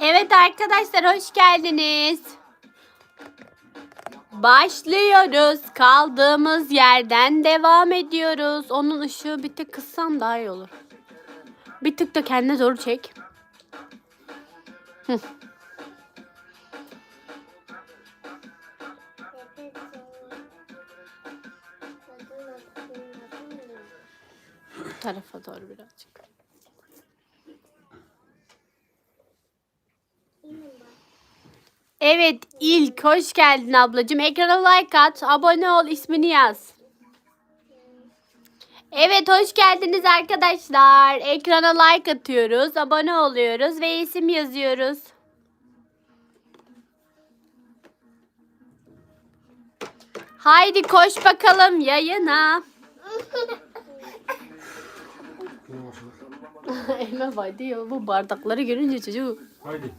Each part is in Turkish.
Evet arkadaşlar hoş geldiniz. Başlıyoruz. Kaldığımız yerden devam ediyoruz. Onun ışığı bir tık kıssam daha iyi olur. Bir tık da kendine doğru çek. Hı. Tarafa doğru birazcık. Evet ilk hoş geldin ablacığım. Ekrana like at, abone ol, ismini yaz. Evet hoş geldiniz arkadaşlar. Ekrana like atıyoruz, abone oluyoruz ve isim yazıyoruz. Haydi koş bakalım yayına. Elime baydı ya bu bardakları görünce çocuğu. Haydi.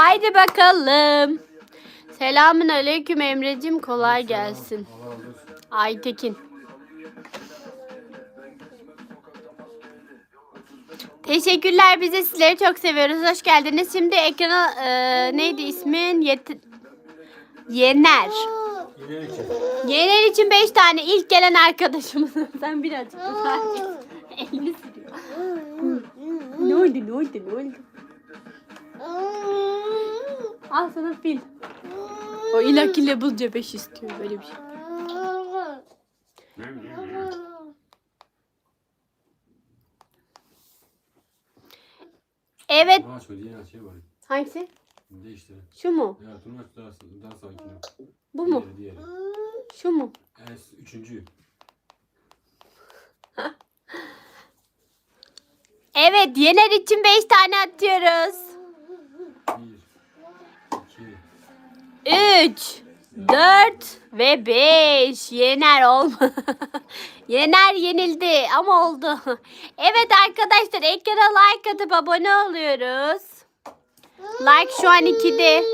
Haydi bakalım. Selamün aleyküm Emre'cim kolay gelsin. Aytekin. Teşekkürler bize sizleri çok seviyoruz. Hoş geldiniz. Şimdi ekrana e, neydi ismin? Yet Yener. Yener için 5 tane ilk gelen arkadaşımız. Sen birazcık da Elini sürüyor. ne oldu ne oldu ne oldu? Al sana fil. O ilaki level C5 istiyor böyle bir şey. Evet. Aa şöyle yeni şey var. Hangisi? Değiştirin. Şu mu? Ya Turnaç daha, daha sakin. Bu mu? Diğeri, diğeri. Şu mu? Evet, üçüncü. Evet Yener için 5 tane atıyoruz. 3, 4 ve 5. Yener olma. Yener yenildi ama oldu. Evet arkadaşlar ekrana like atıp abone oluyoruz. Like şu an 2'de.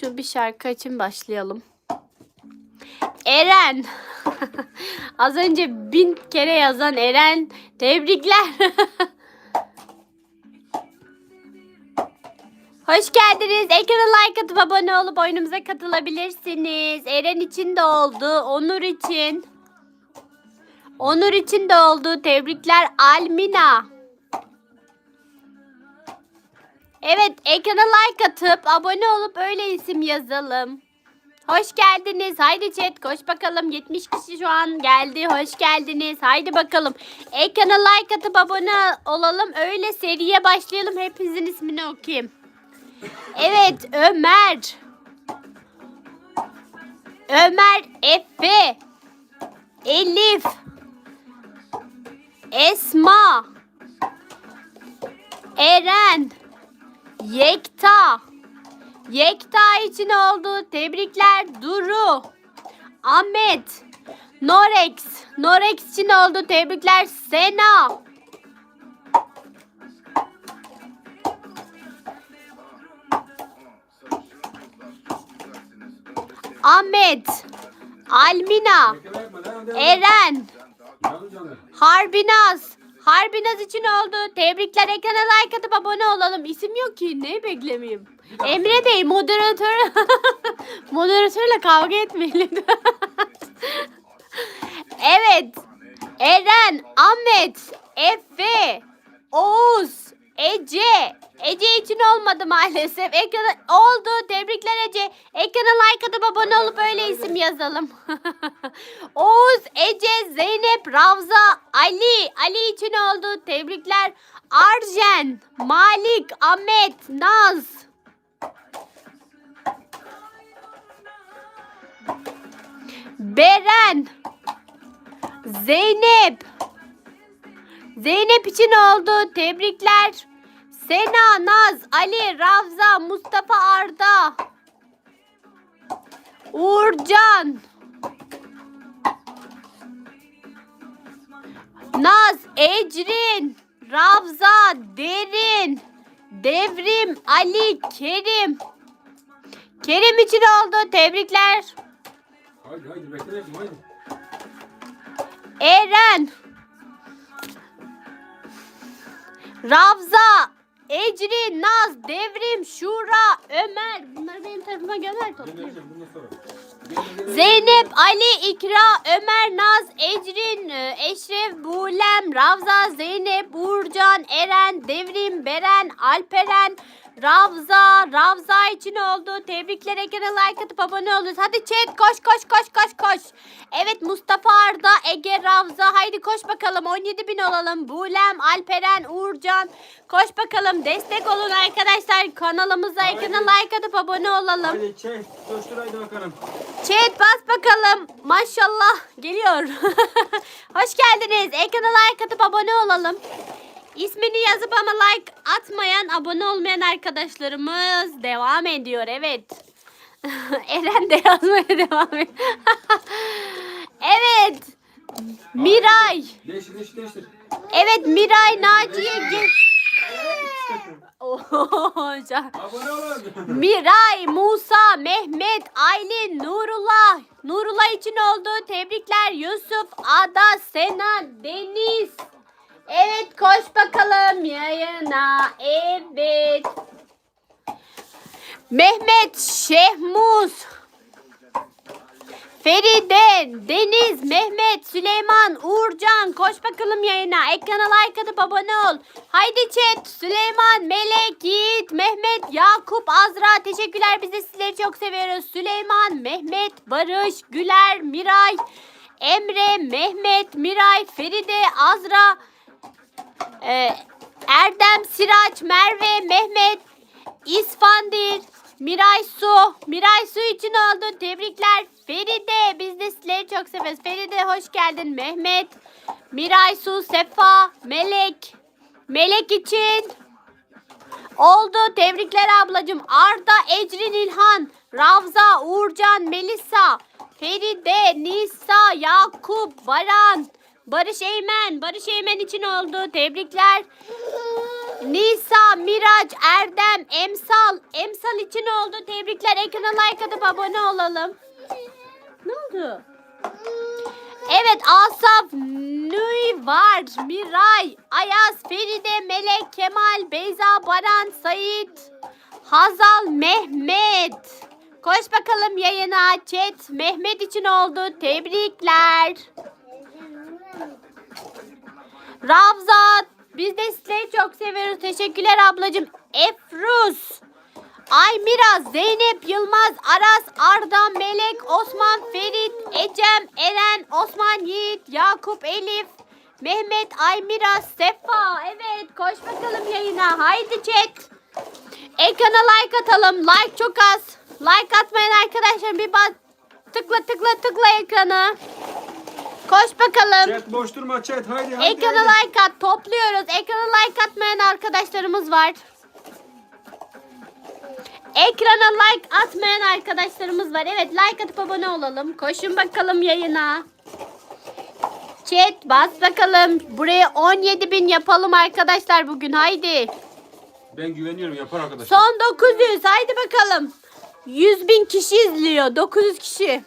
Şu bir şarkı için başlayalım. Eren. Az önce bin kere yazan Eren. Tebrikler. Hoş geldiniz. Ekrana like atıp abone olup oyunumuza katılabilirsiniz. Eren için de oldu. Onur için. Onur için de oldu. Tebrikler Almina. Evet ekrana like atıp abone olup öyle isim yazalım. Hoş geldiniz. Haydi chat koş bakalım. 70 kişi şu an geldi. Hoş geldiniz. Haydi bakalım. Ekrana like atıp abone olalım. Öyle seriye başlayalım. Hepinizin ismini okuyayım. Evet Ömer. Ömer Efe. Elif. Esma. Eren. Yekta. Yekta için oldu. Tebrikler Duru. Ahmet. Norex. Norex için oldu. Tebrikler Sena. Ahmet. Almina. Eren. Harbinaz. Harbinaz için oldu. Tebrikler. Ekrana like atıp abone olalım. İsim yok ki. Ne beklemeyeyim? Emre Bey moderatör. Moderatörle kavga etmeyin evet. Eren, Ahmet, Efe, Oğuz, Ece. Ece için olmadı maalesef. Ekrana oldu. Tebrikler Ece. Ekrana like atıp abone olup öyle isim yazalım. Oğuz, Ece, Zeynep, Ravza, Ali. Ali için oldu. Tebrikler. Arjen, Malik, Ahmet, Naz. Beren. Zeynep. Zeynep için oldu. Tebrikler. Sena, Naz, Ali, Ravza, Mustafa Arda. Uğurcan. Naz, Ecrin, Ravza, Derin, Devrim, Ali, Kerim. Kerim için oldu. Tebrikler. Haydi haydi bekle haydi. Eren. Ravza. Ecrin, Naz, Devrim, Şura, Ömer. Bunları benim tarafıma. Gönder, gönder. Zeynep, Ali, İkra, Ömer, Naz, Ecrin, e, Eşref, Bulem, Ravza, Zeynep, Uğurcan, Eren, Devrim, Beren, Alperen, Ravza, Ravza için oldu. Tebrikler ekrana like atıp abone olun. Hadi chat koş koş koş koş koş. Evet Mustafa Arda, Ege, Ravza. Haydi koş bakalım 17 bin olalım. Bulem, Alperen, Uğurcan. Koş bakalım destek olun arkadaşlar. Kanalımıza ekrana like atıp abone olalım. Hadi çek. Coştur haydi bakalım. Chat bas bakalım. Maşallah geliyor. Hoş geldiniz. Ekrana like atıp abone olalım. İsmini yazıp ama like atmayan, abone olmayan arkadaşlarımız devam ediyor. Evet. Eren de yazmaya devam ediyor. evet. Miray. Değiştir değiştir değiştir. Evet Miray Naciye olun. Miray, Musa, Mehmet, Aylin, Nurullah. Nurullah için oldu. Tebrikler Yusuf, Ada, Sena, Deniz. Evet koş bakalım yayına. Evet. Mehmet, Şehmuz. Feride, Deniz, Mehmet, Süleyman, Uğurcan koş bakalım yayına. Ekrana like atıp abone ol. Haydi chat. Süleyman, Melek, Yiğit, Mehmet, Yakup, Azra. Teşekkürler. Biz de sizleri çok seviyoruz. Süleyman, Mehmet, Barış, Güler, Miray, Emre, Mehmet, Miray, Feride, Azra, e, Erdem, Siraç, Merve, Mehmet, İsfandir, Miray Su. Miray Su için oldu. Tebrikler. Feride. Biz de sizleri çok seviyoruz. Feride hoş geldin. Mehmet, Miray Su, Sefa, Melek. Melek için oldu. Tebrikler ablacığım. Arda, Ecrin İlhan, Ravza, Uğurcan, Melisa, Feride, Nisa, Yakup, Baran, Barış Eymen. Barış Eymen için oldu. Tebrikler. Nisa, Miraç, Erdem, Emsal. Emsal için oldu. Tebrikler. Ekrana like atıp abone olalım. Ne oldu? Evet Asaf, Nüy var, Miray, Ayaz, Feride, Melek, Kemal, Beyza, Baran, Sait, Hazal, Mehmet. Koş bakalım yayına chat. Mehmet için oldu. Tebrikler. Ravzat. Biz de sizleri çok seviyoruz. Teşekkürler ablacığım. Efruz. Aymira, Zeynep, Yılmaz, Aras, Arda, Melek, Osman, Ferit, Ecem, Eren, Osman, Yiğit, Yakup, Elif, Mehmet, Aymira, Sefa. Evet koş bakalım yayına. Haydi chat. Ekrana like atalım. Like çok az. Like atmayan arkadaşlar bir bas. Tıkla tıkla tıkla ekrana. Koş bakalım. Chat boş durma chat haydi haydi. Ekrana haydi. like at. Topluyoruz. Ekrana like atmayan arkadaşlarımız var. Ekrana like atmayan arkadaşlarımız var. Evet like atıp abone olalım. Koşun bakalım yayına. Chat bas bakalım. Buraya 17 bin yapalım arkadaşlar bugün. Haydi. Ben güveniyorum yapar arkadaşlar. Son 900. Haydi bakalım. 100 bin kişi izliyor. 900 kişi.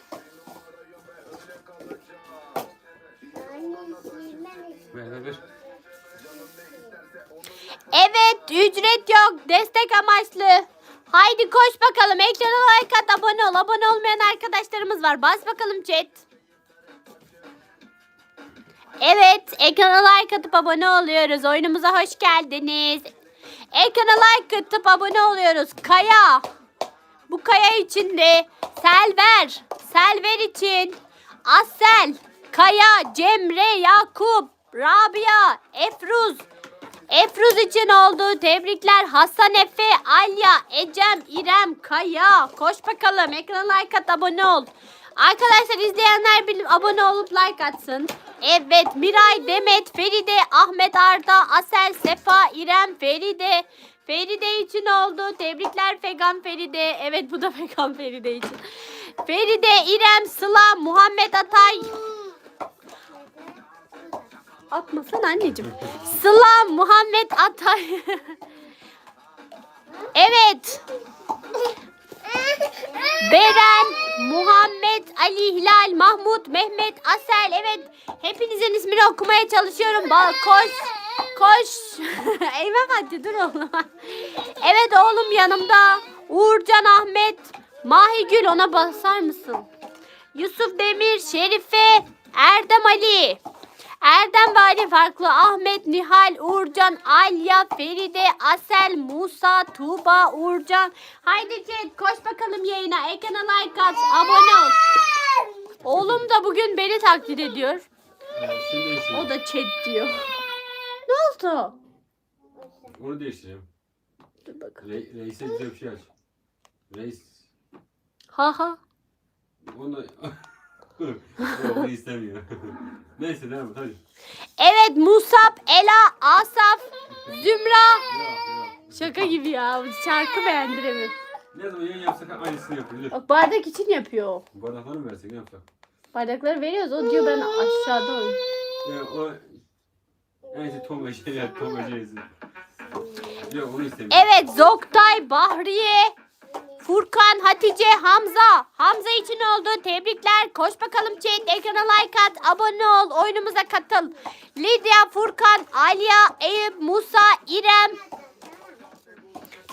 Evet ücret yok. Destek amaçlı. Haydi koş bakalım. Ekrana like at abone ol. Abone olmayan arkadaşlarımız var. Bas bakalım chat. Evet ekrana like atıp abone oluyoruz. Oyunumuza hoş geldiniz. Ekrana like atıp abone oluyoruz. Kaya. Bu kaya için de Selver. Selver için Asel. Kaya, Cemre, Yakup, Rabia, Efruz, Efruz için oldu. Tebrikler Hasan Efe, Alya, Ecem, İrem, Kaya. Koş bakalım. Ekrana like at, abone ol. Arkadaşlar izleyenler bilip abone olup like atsın. Evet Miray, Demet, Feride, Ahmet Arda, Asel, Sefa, İrem, Feride. Feride için oldu. Tebrikler Fegan Feride. Evet bu da Fegan Feride için. Feride, İrem, Sıla, Muhammed Atay. Atmasana anneciğim. Sıla Muhammed Atay. evet. Beren, Muhammed, Ali Hilal, Mahmut, Mehmet, Asel. Evet. Hepinizin ismini okumaya çalışıyorum. Bal koş. Koş. Eyvah hadi dur oğlum. evet oğlum yanımda. Uğurcan Ahmet. Mahigül ona basar mısın? Yusuf Demir, Şerife, Erdem Ali. Erdem ve Ali farklı. Ahmet, Nihal, Uğurcan, Alya, Feride, Asel, Musa, Tuğba, Uğurcan. Haydi chat koş bakalım yayına. Ekrana like at, abone ol. Oğlum da bugün beni taklit ediyor. Evet, şimdi değiştireyim. O da chat diyor. Ne oldu? Onu değiştireyim. Dur bakalım. Re reise güzel bir şey aç. Reis. Ha ha. Onu onu istemiyor. Neyse devam et hadi. Evet Musab, Ela, Asaf, Zümra. Şaka gibi ya. Şarkı beğendiremiyor. Ne zaman yayın yapsak aynısını yapıyor. Dur. Bak bardak için yapıyor. Bardakları mı versek ne yapsak? Bardakları veriyoruz. O diyor ben aşağıda oynuyorum. Ya o... Neyse Tom ve Jerry yap, Tom ve Jerry'si. Yok onu istemiyor. Evet Zoktay, Bahriye, Furkan, Hatice, Hamza. Hamza için oldu. Tebrikler. Koş bakalım chat. Ekrana like at. Abone ol. Oyunumuza katıl. Lidya, Furkan, Aliya, Eyüp, Musa, İrem.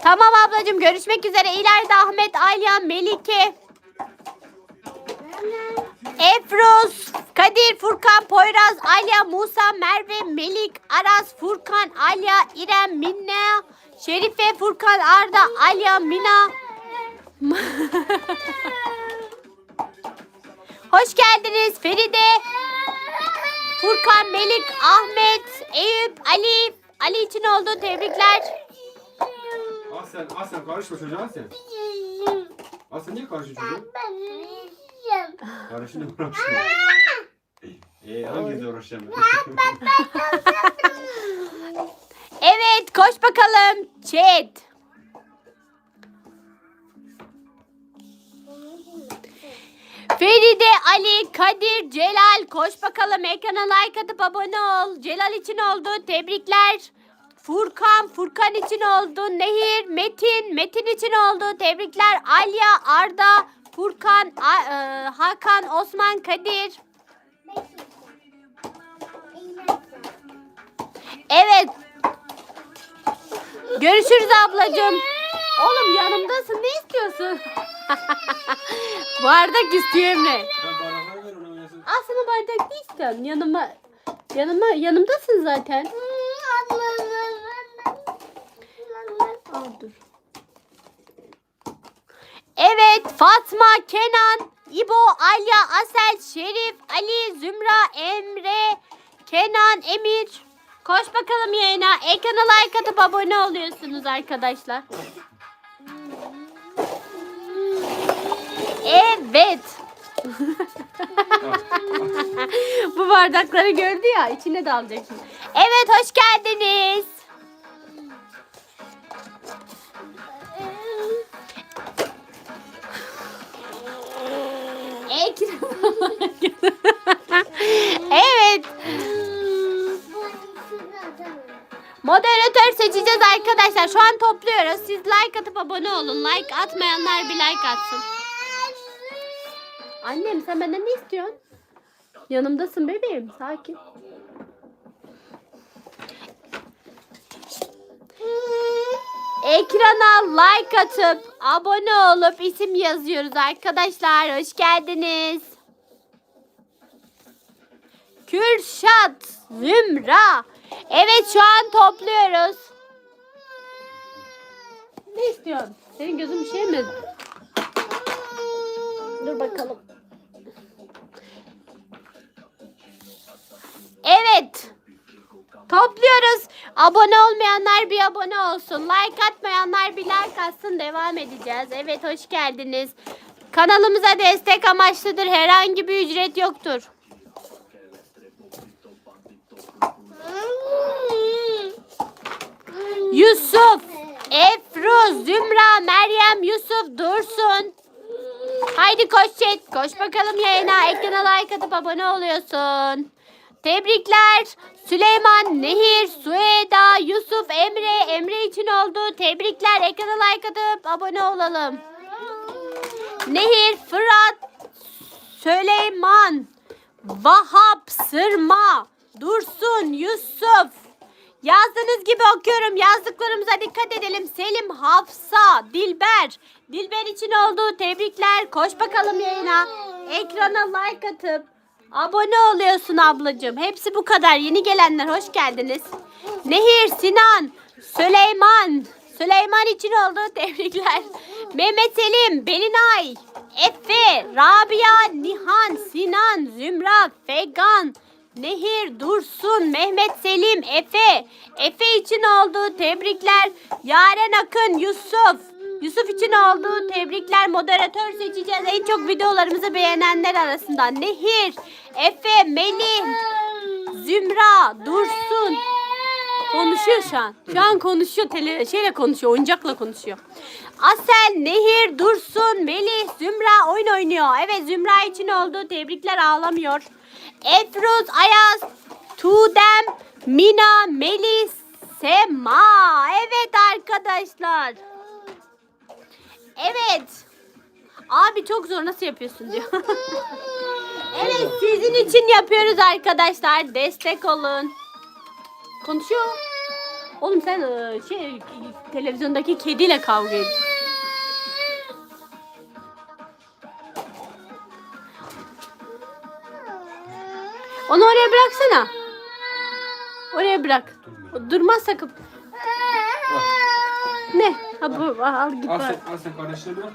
Tamam ablacığım görüşmek üzere. İleride Ahmet, Aliya, Melike. Efruz, Kadir, Furkan, Poyraz, Alya, Musa, Merve, Melik, Aras, Furkan, Alya, İrem, Minna, Şerife, Furkan, Arda, Alya, Mina. Hoş geldiniz Feride, Furkan, Melik, Ahmet, Eyüp, Ali. Ali için oldu tebrikler. Aslen, Aslen karışma çocuğa Aslen. Aslen niye karışıyorsun çocuğa? Karışın uğraşma. Eee hangisi uğraşacağım? Evet koş bakalım chat. Feride, Ali, Kadir, Celal koş bakalım ekrana like atıp abone ol. Celal için oldu tebrikler. Furkan, Furkan için oldu. Nehir, Metin, Metin için oldu. Tebrikler. Alya, Arda, Furkan, A- e, Hakan, Osman, Kadir. Evet. Görüşürüz ablacığım. Oğlum yanımdasın ne istiyorsun? bardak istiyor Emre. Aslında bardak ne istiyorsun? Yanıma, yanıma, yanımdasın zaten. Al dur. Evet Fatma, Kenan, İbo, Alya, Asel, Şerif, Ali, Zümra, Emre, Kenan, Emir. Koş bakalım yayına. Ekrana like atıp abone oluyorsunuz arkadaşlar. Evet. Bu bardakları gördü ya içine dalacak şimdi. Evet hoş geldiniz. Evet. Moderatör seçeceğiz arkadaşlar. Şu an topluyoruz. Siz like atıp abone olun. Like atmayanlar bir like atsın. Annem sen benden ne istiyorsun? Yanımdasın bebeğim. Sakin. Ekrana like atıp abone olup isim yazıyoruz arkadaşlar. Hoş geldiniz. Kürşat, Zümra. Evet şu an topluyoruz. Ne istiyorsun? Senin gözün bir şey mi? Dur bakalım. Evet. Topluyoruz. Abone olmayanlar bir abone olsun. Like atmayanlar bir like atsın. Devam edeceğiz. Evet hoş geldiniz. Kanalımıza destek amaçlıdır. Herhangi bir ücret yoktur. Yusuf, Efruz, Zümra, Meryem, Yusuf, Dursun. Haydi koş chat. Koş bakalım yayına. Ekrana like atıp abone oluyorsun. Tebrikler. Süleyman, Nehir, Sueda, Yusuf, Emre. Emre için oldu. Tebrikler. Ekrana like atıp abone olalım. Nehir, Fırat, Süleyman, Vahap, Sırma, Dursun, Yusuf, Yazdığınız gibi okuyorum. Yazdıklarımıza dikkat edelim. Selim, Hafsa, Dilber. Dilber için oldu. Tebrikler. Koş bakalım yayına. Ekrana like atıp abone oluyorsun ablacığım. Hepsi bu kadar. Yeni gelenler hoş geldiniz. Nehir, Sinan, Süleyman. Süleyman için oldu. Tebrikler. Mehmet Selim, Belinay, Efe, Rabia, Nihan, Sinan, Zümra, Fegan, Nehir, Dursun, Mehmet Selim, Efe. Efe için oldu. Tebrikler. Yaren Akın, Yusuf. Yusuf için oldu. Tebrikler. Moderatör seçeceğiz. En çok videolarımızı beğenenler arasından. Nehir, Efe, Melih, Zümra, Dursun. Konuşuyor şu an. Şu an konuşuyor. Tele, şeyle konuşuyor. Oyuncakla konuşuyor. Asel, Nehir, Dursun, Melih, Zümra oyun oynuyor. Evet Zümra için oldu. Tebrikler ağlamıyor. Efruz, Ayaz, Tudem, Mina, Melis, Sema. Evet arkadaşlar. Evet. Abi çok zor nasıl yapıyorsun diyor. evet sizin için yapıyoruz arkadaşlar. Destek olun. Konuşuyor. Oğlum sen e, şey televizyondaki kediyle kavga ediyorsun. Onu oraya bıraksana. Oraya bırak. Durmaz sakın. Ne? Ha bu al git Al bırak. sen, al sen kardeşlerini al.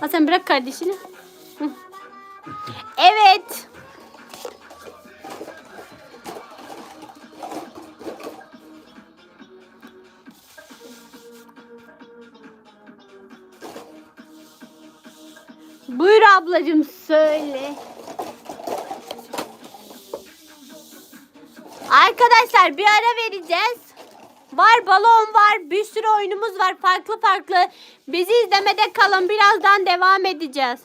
Ha sen bırak kardeşini. Hı. Evet. Buyur ablacığım söyle. Arkadaşlar bir ara vereceğiz. Var balon var, bir sürü oyunumuz var farklı farklı. Bizi izlemede kalın. Birazdan devam edeceğiz.